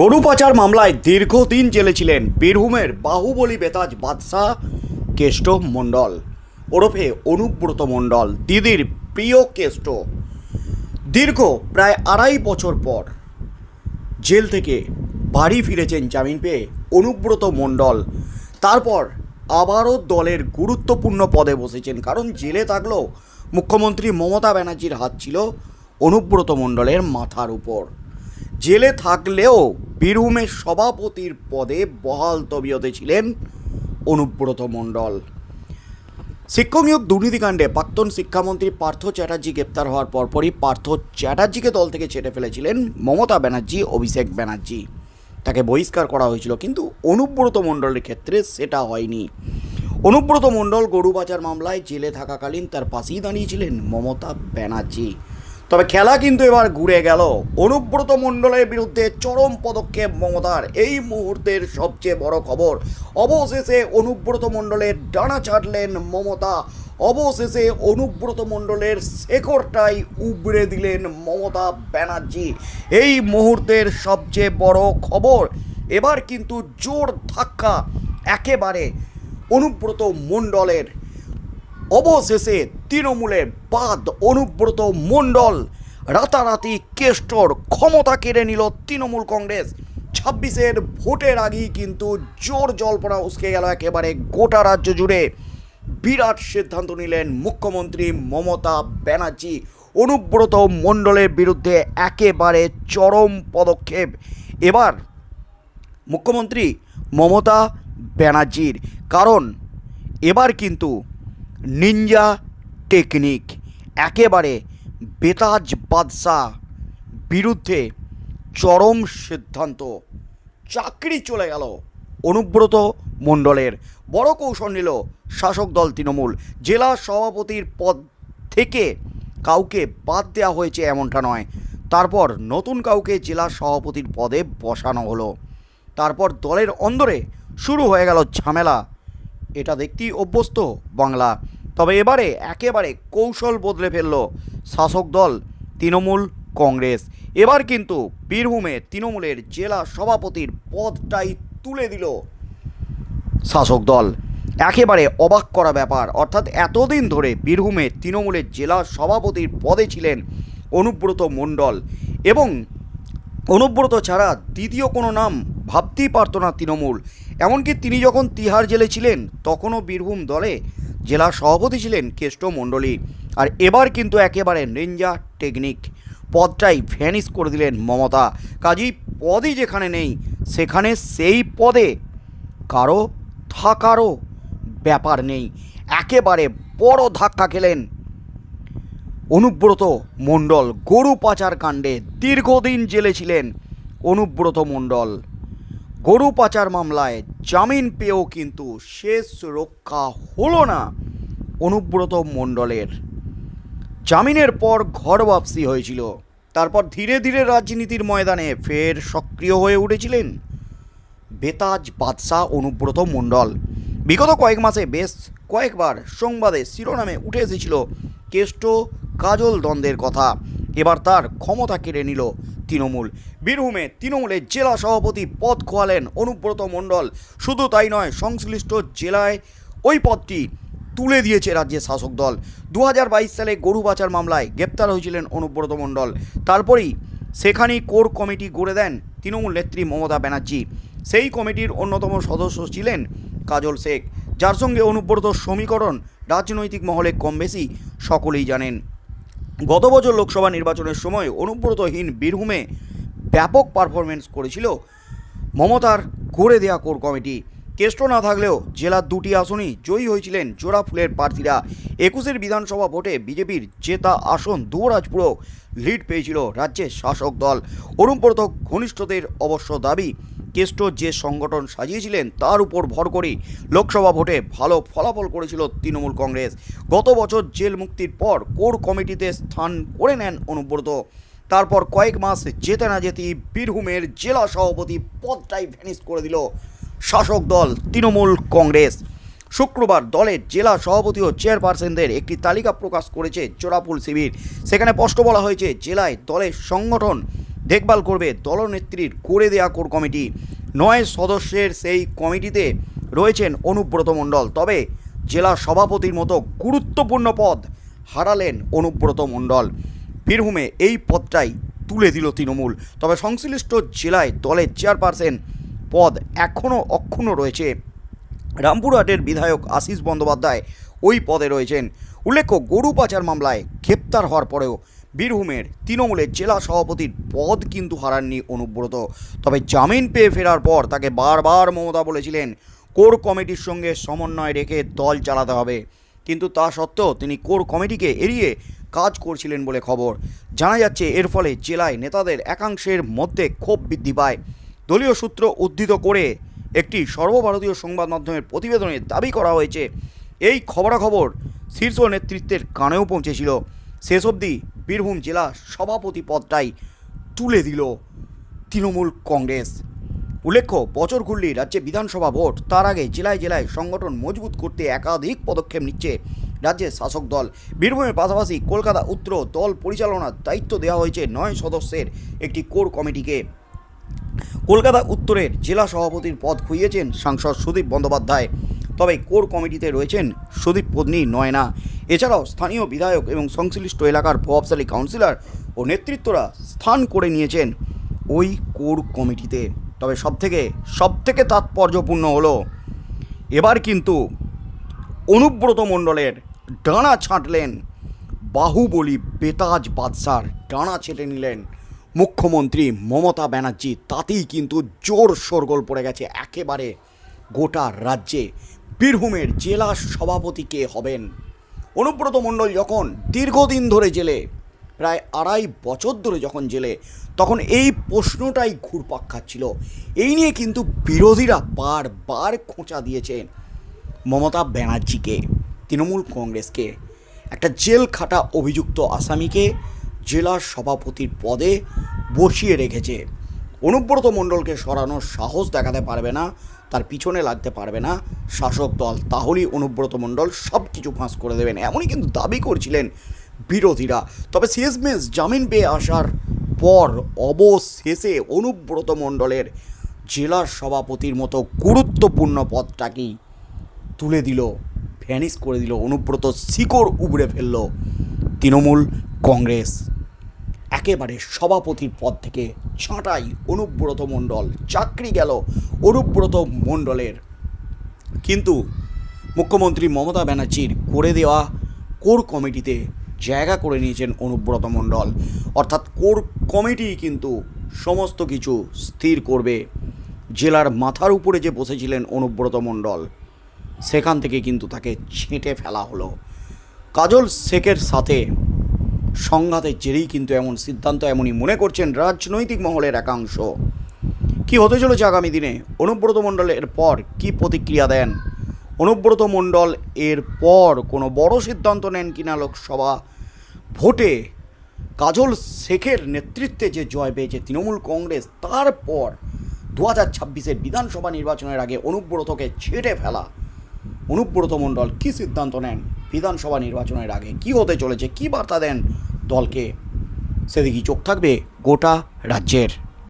গরু পাচার মামলায় দীর্ঘদিন জেলে ছিলেন বীরভূমের বাহুবলী বেতাজ বাদশাহ কেষ্ট মণ্ডল। ওরফে অনুব্রত মণ্ডল, দিদির প্রিয় কেষ্ট। দীর্ঘ প্রায় আড়াই বছর পর জেল থেকে বাড়ি ফিরেছেন জামিন পেয়ে অনুব্রত মণ্ডল। তারপর আবারও দলের গুরুত্বপূর্ণ পদে বসেছেন, কারণ জেলে থাকলেও মুখ্যমন্ত্রী মমতা ব্যানার্জির হাত ছিল অনুব্রত মণ্ডলের মাথার উপর। জেলে থাকলেও বীরভূমের সভাপতির পদে বহাল তবিয়তে ছিলেন অনুব্রত মণ্ডল। শিক্ষক নিয়োগ দুর্নীতিকাণ্ডে প্রাক্তন শিক্ষামন্ত্রী পার্থ চ্যাটার্জি গ্রেপ্তার হওয়ার পরপরই পার্থ চ্যাটার্জিকে দল থেকে ছেড়ে ফেলেছিলেন মমতা ব্যানার্জি, অভিষেক ব্যানার্জি। তাকে বহিষ্কার করা হয়েছিল, কিন্তু অনুব্রত মণ্ডলের ক্ষেত্রে সেটা হয়নি। অনুব্রত মণ্ডল গরু পাচার মামলায় জেলে থাকাকালীন তার পাশেই দাঁড়িয়েছিলেন মমতা ব্যানার্জি। তবে খেলা কিন্তু এবার ঘুরে গেল। অনুব্রত মণ্ডলের বিরুদ্ধে চরম পদক্ষেপ মমতার। এই মুহূর্তের সবচেয়ে বড় খবর, অবশেষে অনুব্রত মণ্ডলের ডানা ছাড়লেন মমতা। অবশেষে অনুব্রত মণ্ডলের শেকড়টাই উবড়ে দিলেন মমতা ব্যানার্জি। এই মুহূর্তের সবচেয়ে বড় খবর, এবার কিন্তু জোর ধাক্কা একেবারে অনুব্রত মণ্ডলের। অবশেষে তৃণমূলের বাদ অনুব্রত মণ্ডল রাতারাতি কেষ্টর ক্ষমতা কেড়ে নিল তৃণমূল কংগ্রেস। ছাব্বিশের ভোটের আগেই কিন্তু জোর জল্পনা উসকে গেল একেবারে গোটা রাজ্য জুড়ে। বিরাট সিদ্ধান্ত নিলেন মুখ্যমন্ত্রী মমতা ব্যানার্জি। অনুব্রত মণ্ডলের বিরুদ্ধে একেবারে চরম পদক্ষেপ। এবার মুখ্যমন্ত্রী মমতা ব্যানার্জির। কারণ এবার কিন্তু নিনজা টেকনিক একেবারে বেতাজ বাদশাহ, বিরুদ্ধে চরম সিদ্ধান্ত। চাকরি চলে গেল। অনুব্রত মণ্ডলের বড় কৌশল নিল শাসক দল তৃণমূল। জেলা সভাপতির পদ থেকে কাউকে বাদ দেওয়া হয়েছে এমনটা নয়। তারপর নতুন কাউকে জেলা সভাপতির পদে বসানো হলো। তারপর দলের অন্দরে শুরু হয়ে গেল ঝামেলা। এটা দেখতেই অভ্যস্ত বাংলা। তবে এবারে একেবারে কৌশল বদলে ফেলল শাসক দল তৃণমূল কংগ্রেস। এবার কিন্তু বীরভূমে তৃণমূলের জেলা সভাপতির পদটাই তুলে দিল শাসক দল। একেবারে অবাক করা ব্যাপার, অর্থাৎ এতদিন ধরে বীরভূমে তৃণমূলের জেলা সভাপতির পদে ছিলেন অনুব্রত মণ্ডল এবং অনুব্রত ছাড়া দ্বিতীয় কোনো নাম ভাবতেই পারতো না তৃণমূল। এমনকি তিনি যখন তিহার জেলে ছিলেন, তখনও বীরভূম দলে জেলা সভাপতি ছিলেন কেষ্ট মণ্ডলী। আর এবার কিন্তু একেবারে নিঞ্জা টেকনিক। পদটাই ভ্যানিশ করে দিলেন মমতা। কাজেই পদই যেখানে নেই, সেখানে সেই পদে কারও থাকারও ব্যাপার নেই। একেবারে বড় ধাক্কা খেলেন অনুব্রত মণ্ডল গরু পাচার কাণ্ডে দীর্ঘদিন জেলে ছিলেন অনুব্রত মণ্ডল। গরু পাচার মামলায় জামিন পেয়েও কিন্তু শেষ রক্ষা হলো না অনুব্রত মণ্ডলের। জামিনের পর ঘর বাপসি হয়েছিল। তারপর ধীরে ধীরে রাজনীতির ময়দানে ফের সক্রিয় হয়ে উঠেছিলেন বেতাজ বাদশাহ অনুব্রত মণ্ডল। বিগত কয়েক মাসে বেশ কয়েকবার সংবাদে শিরোনামে উঠে এসেছিল, কেষ্ট কাজল দ্বন্দ্বের কথা। এবার তার ক্ষমতা কেড়ে নিল তৃণমূল। বীরভূমে তৃণমূলের জেলা সভাপতি পদ খোয়ালেন অনুব্রত মণ্ডল। শুধু তাই নয়, সংশ্লিষ্ট জেলায় ওই পদটি তুলে দিয়েছে রাজ্যের শাসক দল। দু হাজার বাইশ সালে গরু পাচার মামলায় গ্রেপ্তার হয়েছিলেন অনুব্রত মণ্ডল। তারপরেই সেখানেই কোর কমিটি গড়ে দেন তৃণমূল নেত্রী মমতা ব্যানার্জি। সেই কমিটির অন্যতম সদস্য ছিলেন কাজল শেখ। যার সঙ্গে অনুব্রত সমীকরণ, রাজনৈতিক মহলে কম বেশি সকলেই জানেন। গত বছর লোকসভা নির্বাচনের সময় অনুব্রতহীন বীরভূমে ব্যাপক পারফরমেন্স করেছিল মমতার গড়ে দেয়া কোর কমিটি। কেষ্ট না থাকলেও জেলার দুটি আসনই জয়ী হয়েছিলেন জোড়া ফুলের প্রার্থীরা। একুশের বিধানসভা ভোটে বিজেপির জেতা আসন দুয়ারাজপুরও লিড পেয়েছিল রাজ্যের শাসক দল। অনুব্রত ঘনিষ্ঠদের অবশ্য দাবি কেষ্ট যে সংগঠন সাজিয়েছিলেন তার উপর ভর করে লোকসভা ভোটে ভালো ফলাফল করেছিল তৃণমূল কংগ্রেস। গত বছর জেল মুক্তির পর কোর কমিটিতে স্থান করে নেন অনুব্রত। তারপর কয়েক মাস যেতে না যেতেই বীরভূমের জেলা সভাপতি পদটাই ভ্যানিস করে দিল শাসক দল তৃণমূল কংগ্রেস। শুক্রবার দলের জেলা সভাপতি ও চেয়ারপারসনদের একটি তালিকা প্রকাশ করেছে চোরাপুল শিবির। সেখানে স্পষ্ট বলা হয়েছে, জেলায় দলের সংগঠন দেখভাল করবে দলনেত্রীর করে দেয়া কোর কমিটি। নয় সদস্যের সেই কমিটিতে রয়েছেন অনুব্রত মণ্ডল। তবে জেলা সভাপতির মতো গুরুত্বপূর্ণ পদ হারালেন অনুব্রত মণ্ডল। বীরভূমে এই পদটাই তুলে দিল তৃণমূল। তবে সংশ্লিষ্ট জেলায় দলের চেয়ারপারসন পদ এখনও অক্ষুণ্ণ রয়েছে। রামপুরহাটের বিধায়ক আশিস বন্দ্যোপাধ্যায় ওই পদে রয়েছেন। উল্লেখ্য, গরু পাচার মামলায় গ্রেপ্তার হওয়ার পরেও বীরভূমের তৃণমূলের জেলা সভাপতির পদ কিন্তু হারাননি অনুব্রত। তবে জামিন পেয়ে ফেরার পর তাকে বারবার মমতা বলেছিলেন, কোর কমিটির সঙ্গে সমন্বয় রেখে দল চালাতে হবে। কিন্তু তা সত্ত্বেও তিনি কোর কমিটিকে এড়িয়ে কাজ করছিলেন বলে খবর। জানা যাচ্ছে, এর ফলে জেলায় নেতাদের একাংশের মধ্যে ক্ষোভ বৃদ্ধি পায়। দলীয় সূত্র উদ্ধৃত করে একটি সর্বভারতীয় সংবাদ মাধ্যমের প্রতিবেদনে দাবি করা হয়েছে, এই খবরাখবর শীর্ষ নেতৃত্বের কানেও পৌঁছেছিল। শেষ অবধি বীরভূম জেলা সভাপতি পদটাই তুলে দিল তৃণমূল কংগ্রেস। উল্লেখ্য, বছর ঘুরলি রাজ্যে বিধানসভা ভোট, তার আগে জেলায় জেলায় সংগঠন মজবুত করতে একাধিক পদক্ষেপ নিচ্ছে রাজ্যের শাসক দল। বীরভূমের পাশাপাশি কলকাতা উত্তর দল পরিচালনার দায়িত্ব দেওয়া হয়েছে নয় সদস্যের একটি কোর কমিটিকে। কলকাতা উত্তরের জেলা সভাপতির পদ খুইয়েছেন সাংসদ সুদীপ বন্দ্যোপাধ্যায়। তবে কোর কমিটিতে রয়েছেন সুদীপ পত্নী নয়না। এছাড়াও স্থানীয় বিধায়ক এবং সংশ্লিষ্ট এলাকার প্রভাবশালী কাউন্সিলর ও নেতৃত্বরা স্থান করে নিয়েছেন ওই কোর কমিটিতে। তবে সবথেকে সবথেকে তাৎপর্যপূর্ণ হলো, এবার কিন্তু অনুব্রত মণ্ডলের ডানা ছাঁটলেন বাহুবলী বেতাজ বাদশার, ডানা ছেটে নিলেন মুখ্যমন্ত্রী মমতা ব্যানার্জি। তাতেই কিন্তু জোর শোরগোল পড়ে গেছে একেবারে গোটা রাজ্যে। বীরভূমের জেলা সভাপতি কে হবেন? অনুব্রত মণ্ডল যখন দীর্ঘদিন ধরে জেলে, প্রায় আড়াই বছর ধরে যখন জেলে, তখন এই প্রশ্নটাই ঘুরপাক খাচ্ছিল। এই নিয়ে কিন্তু বিরোধীরা বারবার খোঁচা দিয়েছেন মমতা ব্যানার্জিকে, তৃণমূল কংগ্রেসকে। একটা জেল খাটা অভিযুক্ত আসামিকে জেলা সভাপতির পদে বসিয়ে রেখেছে। অনুব্রত মণ্ডলকে সরানোর সাহস দেখাতে পারবে না তার পিছনে লাগতে পারবে না। শাসক দল তাহলেই অনুব্রত মণ্ডল সব কিছু ফাঁস করে দেবেন। এমনই কিন্তু দাবি করছিলেন বিরোধীরা। তবে শেষমেশ জামিন পেয়ে আসার পর অবশেষে অনুব্রত মণ্ডলের জেলা সভাপতির মতো গুরুত্বপূর্ণ পদটাকেই তুলে দিল, ভ্যানিশ করে দিল। অনুব্রত শিকড় উবড়ে ফেলল তৃণমূল কংগ্রেস। একেবারে সভাপতির পদ থেকে ছাঁটাই অনুব্রত মণ্ডল। চাকরি গেল অনুব্রত মণ্ডলের। কিন্তু মুখ্যমন্ত্রী মমতা ব্যানার্জির করে দেওয়া কোর কমিটিতে জায়গা করে নিয়েছেন অনুব্রত মণ্ডল। অর্থাৎ কোর কমিটি কিন্তু সমস্ত কিছু স্থির করবে। জেলার মাথার উপরে যে বসেছিলেন অনুব্রত মণ্ডল, সেখান থেকে কিন্তু তাকে ছেঁটে ফেলা হলো। কাজল শেখের সাথে সংঘাতের জেরেই কিন্তু এমন সিদ্ধান্ত এমনই মনে করছেন রাজনৈতিক মহলের একাংশ। কি হতে চলেছে আগামী দিনে? অনুব্রত মণ্ডলের পর কি প্রতিক্রিয়া দেন? অনুব্রত মণ্ডল এর পর কোনো বড় সিদ্ধান্ত নেন কিনা লোকসভা ভোটে? কাজল শেখের নেতৃত্বে যে জয় পেয়েছে তৃণমূল কংগ্রেস তারপর দু হাজার ছাব্বিশের বিধানসভা নির্বাচনের আগে অনুব্রতকে ছেড়ে ফেলা। অনুব্রত মণ্ডল কী সিদ্ধান্ত নেন? বিধানসভা নির্বাচনের আগে কি হতে চলেছে? কি বার্তা দেন দলকে? সেদিকে চোখ থাকবে গোটা রাজ্যের।